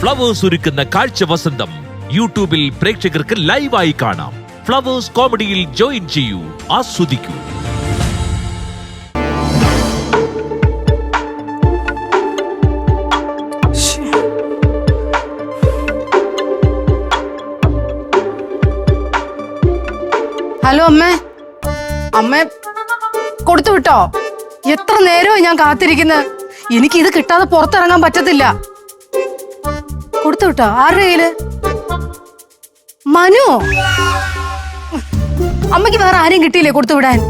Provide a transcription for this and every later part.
Flowers ഒരുക്കുന്ന കാഴ്ച വസന്തം. യൂട്യൂബിൽ പ്രേക്ഷകർക്ക് ലൈവായി കാണാം. ഫ്ലവേഴ്സ് കോമഡിയിൽ ജോയിൻ ചെയ്യൂ. ആസ്വദിക്കൂ. ഹലോ അമ്മേ. അമ്മേ കൊടുത്തു വിട്ടോ എത്ര നേരമായി ഞാൻ കാത്തിരിക്കുന്നത് എനിക്ക് ഇത് കിട്ടാതെ പുറത്തിറങ്ങാൻ പറ്റത്തില്ല. കൊടുത്തു വിട്ടോ ആരുടെ കയ്യിൽ? മനു? അമ്മയ്ക്ക് വേറെ ആരും കിട്ടിയില്ലേ കൊടുത്തു വിടാൻ?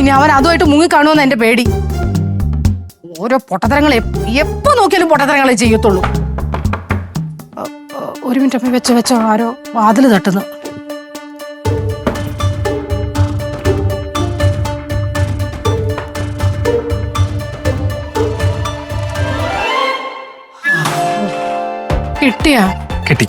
ഇനി അവൻ അതുമായിട്ട് മുങ്ങിക്കാണുമെന്ന് എന്റെ പേടി. ഓരോ പൊട്ടത്തരങ്ങൾ എപ്പോ നോക്കിയാലും പൊട്ടത്തരങ്ങളെ ചെയ്യത്തുള്ളൂ. ഒരു മിനിറ്റ് അമ്മ വെച്ചോ വെച്ചോ. ആരോ വാതിൽ തട്ടുന്നു. കിട്ടിയാ? കിട്ടി.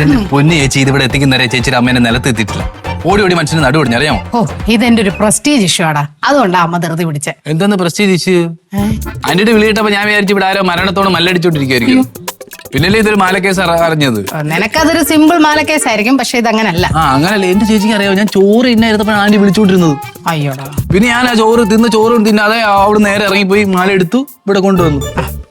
എന്റെ പൊന്നു ചേച്ചി ഇതിവിടെ എത്തിക്കുന്നവരെ ചേച്ചിയുടെ അമ്മേനെ നിലത്ത് എത്തിയിട്ടില്ല. ഓടി ഓടി മനുഷ്യന് നടു ഓടിഞ്ഞു അറിയാമോ? ഓ ഇതെന്റെ ഒരു പ്രസ്റ്റീജ് ഇഷ്യൂ ആടാ. അതുകൊണ്ടാ അമ്മ ധൃതി പിടിച്ചെ. എന്തെന്ന് ഇഷ്യൂ ആന്റിയുടെ വിളിയിട്ടപ്പോ ഞാൻ വിചാരിച്ചു ഇവിടെ ആരോ മരണത്തോട് മല്ലടിച്ചോണ്ടിരിക്കുവായിരിക്കും. പിന്നല്ലേ ഇതൊരു മാലക്കേസ് അറ- അറിഞ്ഞത് നിനക്കതൊരു സിമ്പിൾ മാലക്കേസ് ആയിരിക്കും പക്ഷെ ഇതങ്ങനല്ല. ആ അങ്ങനല്ല. എന്റെ ചേച്ചിക്ക് അറിയാമോ ഞാൻ ചോറ് ഇന്നായിരുന്നപ്പോഴാണ് ആന്റി വിളിച്ചോണ്ടിരുന്നത്. അയ്യോടാ. പിന്നെ ഞാൻ ആ ചോറ് തിന്ന് ചോറും തിന്നാതെ അവിടെ നേരെ ഇറങ്ങിപ്പോയി മാല എടുത്തു ഇവിടെ കൊണ്ടുവന്നു.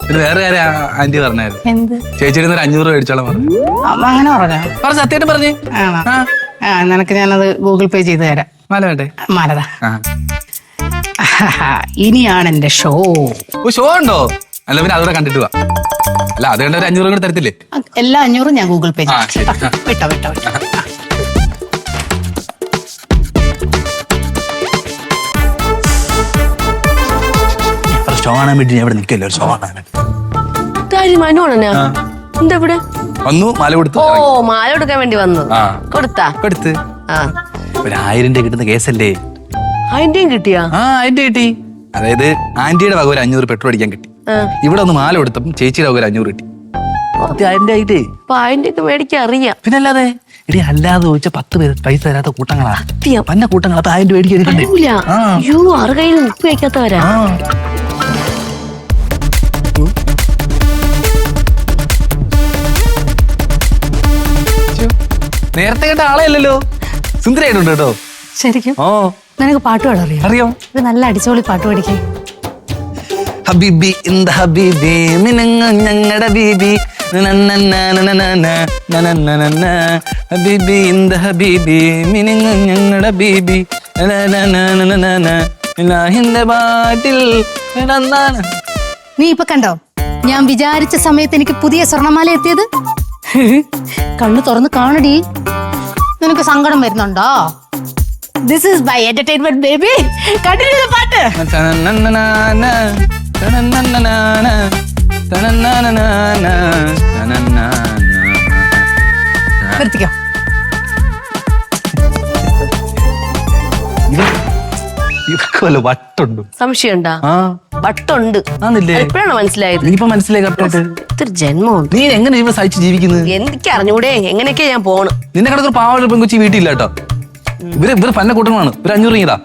പിന്നെ വേറെ കാര്യം ആ- ആന്റി പറഞ്ഞായിരുന്നു എന്ത്? ചേച്ചിയുടെ ഒരു അഞ്ഞൂറ് രൂപ മേടിച്ചോളാം പറഞ്ഞു. അമ്മ അങ്ങനെ പറഞ്ഞോ? പറ സത്യമായിട്ട് പറഞ്ഞു. ആണോ? ആ. ആ നിനക്ക് ഞാനത് ഗൂഗിൾ പേ ചെയ്ത് തരാം. മാല വേണ്ടേ? മാലതാ. ആ. ഇനിയാണ് എന്റെ ഷോ. ഓ ഷോ ഉണ്ടോ? അല്ല പിന്നെ അതോടെ കണ്ടിട്ട് വാ. അല്ല അത് കണ്ട ഒരു അഞ്ഞൂറ് കൂടെ തരത്തില്ലേ? എല്ലാ അഞ്ഞൂറും ഞാൻ ഗൂഗിൾ പേ ആ, ശരി. ചെയ്യാം വിട്ടോ വിട്ടോ വിട്ടോ. ഷോ കാണാൻ വേണ്ടി ഞാൻ ഇവിടെ നിൽക്കല്ലോ? ഒരു ഷോ കാണാൻ വേണ്ടി. എന്താ ഇവിടെ വന്നു മാല കൊടുത്തു. ഓ മാല കൊടുക്കാൻ വേണ്ടി വന്നു. കൊടുത്താ? കൊടുത്ത്. ഒരു ആയിരം രൂപ കിട്ടുന്ന കേസല്ലേ? അതിന്റെയും കിട്ടിയാ? ആ ആയിരം കിട്ടി. അതായത് ആന്റിയുടെ വക ഒരു അഞ്ഞൂറ് പെട്രോൾ അടിക്കാൻ കിട്ടി. ഇവിടെ ഒന്ന് മാല കൊടുത്തപ്പം ചേച്ചിയുടെ വക ഒരു അഞ്ഞൂറ് കിട്ടി. സത്യം ആയിരം രൂപ ആയിട്ടേ. അപ്പൊ അതിന്റെ ഒക്കെ മേടിക്കാൻ അറിയാം. പിന്നെ അല്ലാതെ ചോദിച്ച പത്ത് പേര് പൈസ തരാത്ത കൂട്ടങ്ങളാ. പന്ന കൂട്ടങ്ങൾ അപ്പൊ ആയിരം രൂപ മേടിക്കാൻ അയ്യോ ആറ് കയ്യിൽ ഉപ്പ് വയ്ക്കാത്തവരാ നേരത്തെ കണ്ട ആളെയല്ലോ സുന്ദരിയായിട്ടുണ്ട് കേട്ടോ ശരിക്കും ഓ നിനക്ക് പാട്ട് പാടാൻ അറിയോ ഇത് നല്ല അടിച്ചോളി പാട്ട് പഠിക്കേ ഹബീബി ഇന്ത ഹബീബി മിനങ്ങ ഞങ്ങട ബീബി ഹബീബി ഇന്ത ഹബീബി മിനങ്ങ ഞങ്ങളുടെ ബീബി നീ ഇപ്പൊ കണ്ടോ ഞാൻ വിചാരിച്ച സമയത്ത് എനിക്ക് പുതിയ സ്വർണമാല എത്തിയത് കണ്ണു തുറന്ന് കാണടി. നിനക്ക് സങ്കടം വരുന്നുണ്ടോ? This is by entertainment baby കണ്ടിരുന്ന പാട്ട്. നിർത്തിക്കോ വല്ല വട്ടുണ്ടോ സംശയമുണ്ടാ ആ വട്ടുണ്ട് എപ്പോഴാണ് മനസ്സിലായത് ഇനിയിപ്പോ മനസ്സിലായി കറക്റ്റായിട്ട് ഇതൊരു ജന്മം നീ എങ്ങനെ ഇവ സഹിച്ച് ജീവിക്കുന്നത് എനിക്ക് അറിഞ്ഞൂടെ എങ്ങനെയൊക്കെയാ ഞാൻ പോണ്. നിന്നെ കടത്തൊരു പാവ പെൺകുച്ചി വീട്ടിലില്ല കേട്ടോ. ഇവർ ഇവർ പന്ന കൂട്ടങ്ങളാണ്. ഒരു അഞ്ഞൂറ് ഇതാ.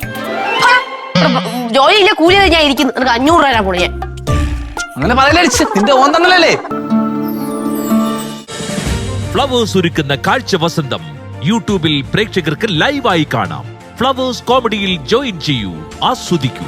ജോലിയില്ല ഇല്ല കൂലി ഞാൻ ഇരിക്കുന്നു. നിനക്ക് അഞ്ഞൂറ് രൂപ കൂടെ അങ്ങനെ പറയലേ നിന്റെ ഓൻ തന്നല്ലേ ഫ്ലവേഴ്സ് ഒരുക്കുന്ന കാഴ്ച വസന്തം യൂട്യൂബിൽ പ്രേക്ഷകർക്ക് ലൈവായി കാണാം. ഫ്ലവേഴ്സ് കോമഡിയിൽ ജോയിൻ ചെയ്യൂ. ആസ്വദിക്കൂ.